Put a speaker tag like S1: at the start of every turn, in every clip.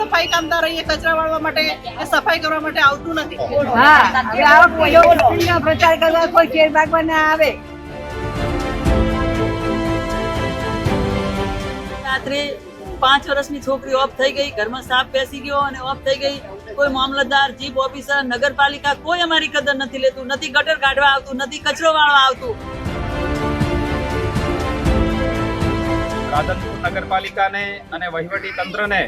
S1: સફાઈ કામદાર અહીંયા કચરા વાળવા માટે કે સફાઈ કરવા માટે આવતું નથી.
S2: હા હવે આવો કોઈ એવો ચૂંટણીનો પ્રચાર કરવા કોઈ શેરબાગમાં ના આવે.
S3: રાત્રે પાંચ વર્ષની છોકરી ઓફ થઈ ગઈ ઘરમાં સાપ બેસી ગયો અને ઓફ થઈ ગઈ. કોઈ મામલતદાર ચીફ ઓફિસર નગરપાલિકા કોઈ અમારી કદર નથી લેતું નથી ગટર કાઢવા આવતું નથી કચરો વાળવા આવતું.
S4: રાધનપુર નગરપાલિકાને અને વહીવટી તંત્રને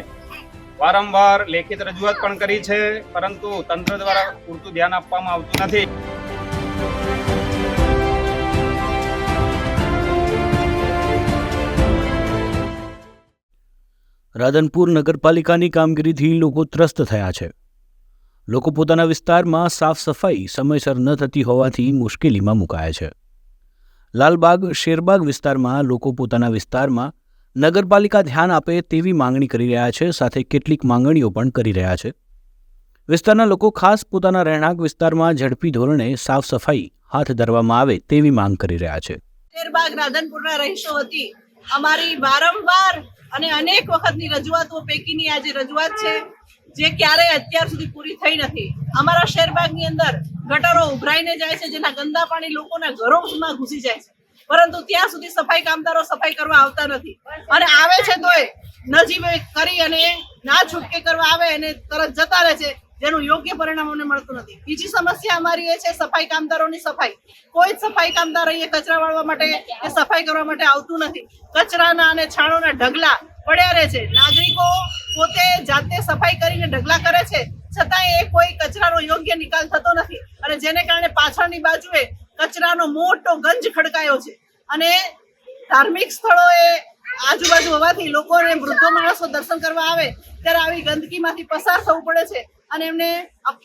S4: વારંવાર લેખિત રજૂઆત પણ કરી છે, પરંતુ તંત્ર દ્વારા પૂરતું ધ્યાન આપવામાં આવતું નથી.
S5: રાધનપુર નગરપાલિકાની કામગીરીથી લોકો ત્રસ્ત થયા છે. લોકો પોતાના વિસ્તારમાં સાફ સફાઈ સમયસર ન થતી હોવાથી મુશ્કેલીમાં મુકાયા છે. લાલબાગ, શેરબાગ વિસ્તારમાં લોકો પોતાના વિસ્તારમાં નગરપાલિકા ધ્યાન આપે તેવી માંગણી કરી રહ્યા છે, સાથે કેટલીક માંગણીઓ પણ કરી રહ્યા છે. વિસ્તારના લોકો ખાસ પોતાના રહેણાંક વિસ્તારમાં ઝડપી ધોરણે સાફ સફાઈ હાથ ધરવામાં આવે તેવી માંગ કરી રહ્યા છે.
S1: શેરબાગ રાધનપુરના અમારી વારંવાર અને અનેક વખતની રજૂઆતો પૈકીની આજે રજૂઆત છે, જે ક્યારેય અત્યાર સુધી પૂરી થઈ નથી. અમારા શેરબાગની અંદર ગટરો ઉભરાઈને જાય છે, જેના ગંદા પાણી લોકોના ઘરોમાં ઘૂસી જાય છે. પરંતુ ત્યાં સુધી સફાઈ કામદારો સફાઈ કરવા આવતા નથી. અને આવે છે તોય નજીવે કરી અને ના છૂટકે કરવા આવે અને તરત જતા રહે છે, જેનું યોગ્ય પરિણામ અમને મળતું નથી. બીજી સમસ્યા અમારી એ છે, સફાઈ કામદારોની સફાઈ. કોઈ જ સફાઈ કામદાર અહીંયા કચરા વાળવા માટે કે સફાઈ કરવા માટે આવતું નથી. કચરાના અને છાણોના ઢગલા પડ્યા રહે છે. નાગરિકો પોતે જાતે સફાઈ કરીને ઢગલા કરે છે. છતાંય એ કોઈ કચરાનો યોગ્ય નિકાલ થતો નથી. અને જેને કારણે પાછળની બાજુએ કચરાનો મોટો ગંજ ખડકાયો છે. અને ધાર્મિક સ્થળોએ આજુબાજુ હોવાથી લોકોને વૃદ્ધો માણસો દર્શન કરવા આવે, ત્યારે આવી ગંદકીમાંથી પસાર થવું પડે છે અને એમને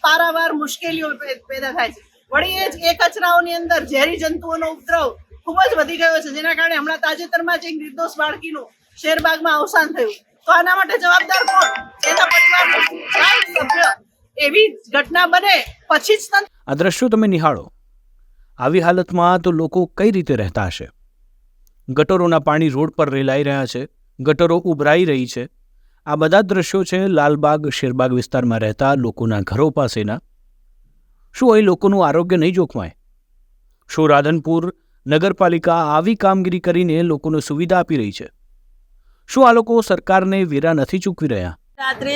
S1: પારાવાર મુશ્કેલીઓ પેદા થાય છે. વળી એ જ એ કચરાઓની અંદર ઝેરી જંતુઓનો ઉપદ્રવ ખૂબ જ વધી ગયો છે, જેના કારણે હમણાં તાજેતરમાં જ એક નિર્દોષ બાળકીનું શેરબાગમાં અવસાન થયું. તો આના માટે જવાબદાર કોણ? એના પરિવારનો સભ્ય. એવી ઘટના બને, પછી જ
S5: આ તમે નિહાળો. આવી હાલતમાં તો લોકો કઈ રીતે રહેતા હશે? ગટરોના પાણી રોડ પર રેલાઈ રહ્યા છે, ગટરો ઉભરાઈ રહી છે. આ બધા દ્રશ્યો છે લાલબાગ, શેરબાગ વિસ્તારમાં રહેતા લોકોના ઘરો પાસેના. શું અહીં લોકોનું આરોગ્ય નહીં જોખમાય? શું રાધનપુર નગરપાલિકા આવી કામગીરી કરીને લોકોને સુવિધા આપી રહી છે? શું આ લોકો સરકારને વેરા નથી ચૂકવી રહ્યા?
S3: રાત્રે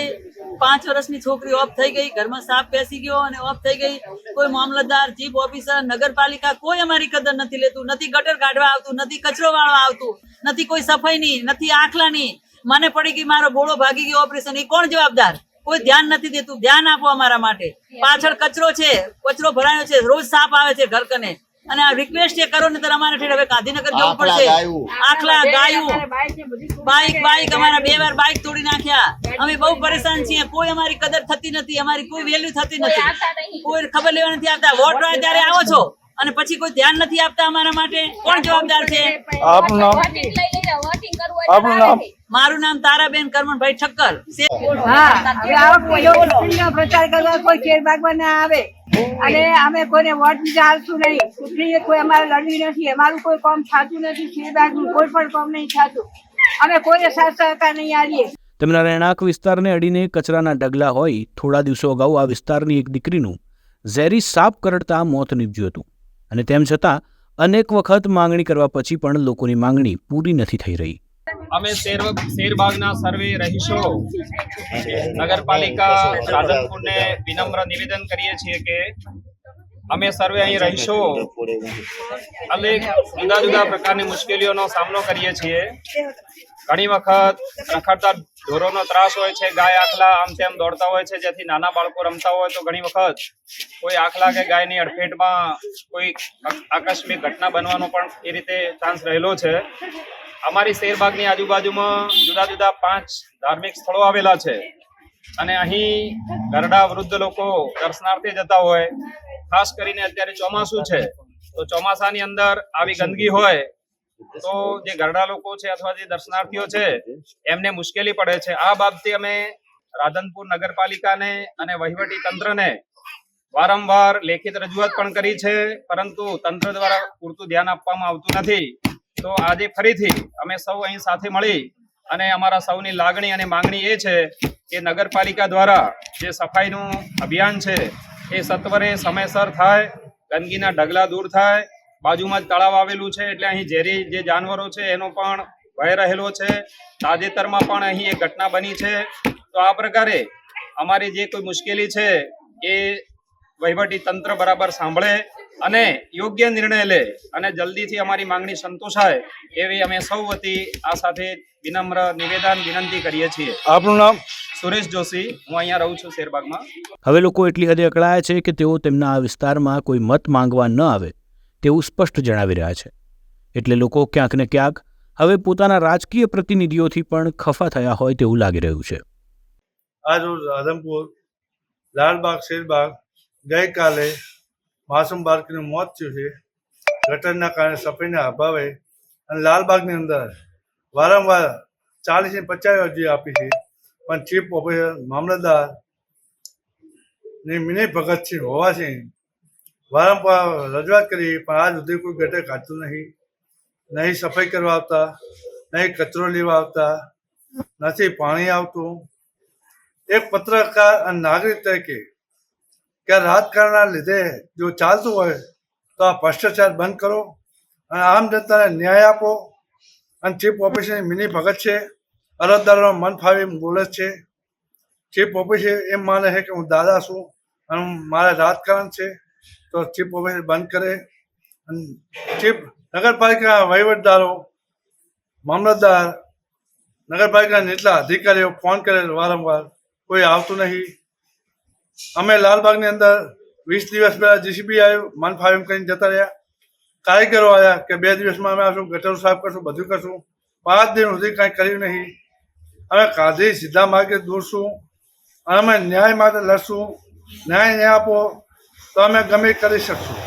S3: પાંચ વર્ષની છોકરી ઓફ થઈ ગઈ, ઘરમાં સાપ બેસી ગયો અને ઓફ થઈ ગઈ. કોઈ મામલતદાર ચીફ ઓફિસર નગરપાલિકા, કોઈ અમારી કદર નથી લેતું, નથી ગટર કાઢવા આવતું, નથી કચરો વાળવા આવતું, નથી કોઈ સફાઈની નથી આખલાની મને પડી ગઈ મારો બોળો ભાગી ગયો ઓપરેશન એ કોણ જવાબદાર? કોઈ ધ્યાન નથી દેતું, ધ્યાન આપો અમારા માટે. પાછળ કચરો છે, કચરો ભરાયો છે, રોજ સાપ આવે છે ઘર કને અને આ રિક્વેસ્ટ એ કરો ને તો અમારે ઠેર હવે ગાંધીનગર જવું પડશે. આખલા ગાયું. બાઈક બાઈક અમારા બે વાર બાઈક તોડી નાખ્યા. અમે બહુ પરેશાન છીએ. કોઈ અમારી કદર થતી નથી. અમારી કોઈ વેલ્યુ થતી નથી. કોઈ ખબર લેવા નથી આવતા વોટ હોય ત્યારે આવો છો અને પછી કોઈ ધ્યાન નથી આપતા અમારા માટે કોણ જવાબદાર છે?
S6: આપનું નામ? આપનું નામ?
S3: મારું નામ તારાબેન કરમણભાઈ ઠક્કર.
S2: હા હવે આવો કોઈ એવો ચૂંટણીનો પ્રચાર કરવા કોઈ શેરબાગમાં ના આવે. અને અમે કોઈને વોટ ચાલશું નહીં. ચૂંટણીએ કોઈ અમારે લડવી નથી અમારું કોઈ કામ થતું નથી શેરબાગનું કોઈ પણ કામ નહીં થતું. અમે કોઈને સાથ સહકાર નહીં આવીએ
S5: તેમના રહેણાંક વિસ્તારને અડીને કચરાના ડગલા હોય થોડા દિવસો અગાઉ આ વિસ્તારની એક દીકરીનું ઝેરી સાપ કરડતા મોત નીપજ્યું હતું. અને તેમ છતાં અનેક વખત માંગણી કરવા પછી પણ લોકોની માંગણી પૂરી નથી થઈ રહી.
S4: અમે શેર શેરબાગના સર્વે રહીશો. નગરપાલિકા રાધનપુરને વિનમ્ર નિવેદન કરીએ છીએ કે અમે સર્વે અહીં રહીશો. અમે જુદા જુદા પ્રકારની મુશ્કેલીઓનો સામનો કરીએ છીએ. ઘણી વખત રખડતા ઢોરોનો ત્રાસ હોય છે, ગાય આખલા આમ તેમ દોડતા હોય છે, જેથી નાના બાળકો રમતા હોય તો ઘણી વખત કોઈ આખલા કે ગાયની અડફેટમાં કોઈ આકસ્મિક ઘટના બનવાનો પણ એ રીતે ચાન્સ રહેલો છે. અમારી શેરબાગની આજુબાજુમાં જુદા જુદા પાંચ ધાર્મિક સ્થળો આવેલા છે. અને અહીં ઘરડા વૃદ્ધ લોકો દર્શનાર્થે જતા હોય. ખાસ કરીને અત્યારે ચોમાસું છે. તો ચોમાસાની અંદર આવી ગંદકી હોય, તો જે ઘરડા લોકો છે અથવા જે દર્શનાર્થીઓ છે, એમને મુશ્કેલી પડે છે. આ બાબતે અમે રાધનપુર નગરપાલિકાને અને વહીવટી તંત્રને વારંવાર લેખિત રજૂઆત પણ કરી છે, પરંતુ તંત્ર દ્વારા પૂરતું ધ્યાન આપવામાં આવતું નથી. તો આજે ફરીથી અમે સૌ અહીં સાથે મળી અને અમારા સૌની લાગણી અને માંગણી એ છે કે નગરપાલિકા દ્વારા જે સફાઈનું અભિયાન છે, એ સત્વરે સમયસર થાય, ગંદકીના ઢગલા દૂર થાય, બાજુમાં જ તળાવ આવેલું છે એટલે અહીં ઝેરી જે જાનવરો છે એનો પણ ભય રહેલો છે, તાજેતરમાં પણ અહીં એક ઘટના બની છે. તો આ પ્રકારે અમારી જે કોઈ મુશ્કેલી છે એ વહીવટી તંત્ર બરાબર સાંભળે અને યોગ્ય નિર્ણય લે અને જલ્દીથી અમારી માંગણી સંતોષાય એવી અમે સૌ વતી આ સાથે વિનમ્ર નિવેદન વિનંતી કરીએ છીએ.
S6: આપનું નામ?
S4: સુરેશ જોશી. હું અહીંયા રહું છું શેરબાગમાં.
S5: હવે લોકો એટલી હદે અકળાયા છે કે તેઓ તેમના આ વિસ્તારમાં કોઈ મત માંગવા ન આવે તેવું સ્પષ્ટ જણાવી રહ્યા છે. એટલે લોકો ક્યાંક ને ક્યાંક હવે પોતાના રાજકીય પ્રતિનિધિઓથી પણ ખફા થયા હોય તેવું લાગી રહ્યું છે.
S7: આજ રોજ રાધનપુર લાલબાગ શેરબાગ ગઈકાલે માસૂમ બાળકીનું મોત થયું છે. ગટરના કારણે સફાઈના અભાવે અને લાલબાગની અંદર વારંવાર ચાલીસ ને પચાસ અરજી આપી છે. પણ ચીફ ઓફિસર મામલતદારની મિની ભગતસિંહ હોવાથી વારંવાર રજૂઆત કરી, પણ આજ સુધી કોઈ ગટર કાઢતું નહીં. નહીં સફાઈ કરવા આવતા, નહીં કચરો લેવા આવતા, નથી પાણી આવતું. એક પત્રકાર અને નાગરિક તરીકે કે રાજકારણના લીધે જો ચાલતું હોય તો આ ભ્રષ્ટાચાર બંધ કરો અને આમ જનતાને ન્યાય આપો. અને ચીફ ઓફિસરની મિની ભગત છે, અરજદારોનો મન ફાવી બોલે છે. ચીફ ઓફિસર એમ માને છે કે હું દાદા છું અને મારે રાજકારણ છે. તો ચીફ ઓફિસર બંધ કરે. અને ચીફ નગરપાલિકા વહીવટદારો, મામલતદાર, નગરપાલિકાના નીચલા અધિકારીઓ ફોન કરે વારંવાર, કોઈ આવતું નહીં. અમે લાલબાગની અંદર વીસ દિવસ પહેલા જીસીબી આવ્યું, મન ફાવ એમ કરીને જતા રહ્યા. કારીગરો આવ્યા કે બે દિવસમાં અમે આવશું, ગટરો સાફ કરશું, બધું કરશું. પાંચ દિન સુધી કાંઈ કર્યું નહીં. અમે કાઢી સીધા માર્ગે દોરશું અને અમે ન્યાય માટે લડશું. ન્યાય ન્યાય આપો તો અમે ગમે કરી શકશું.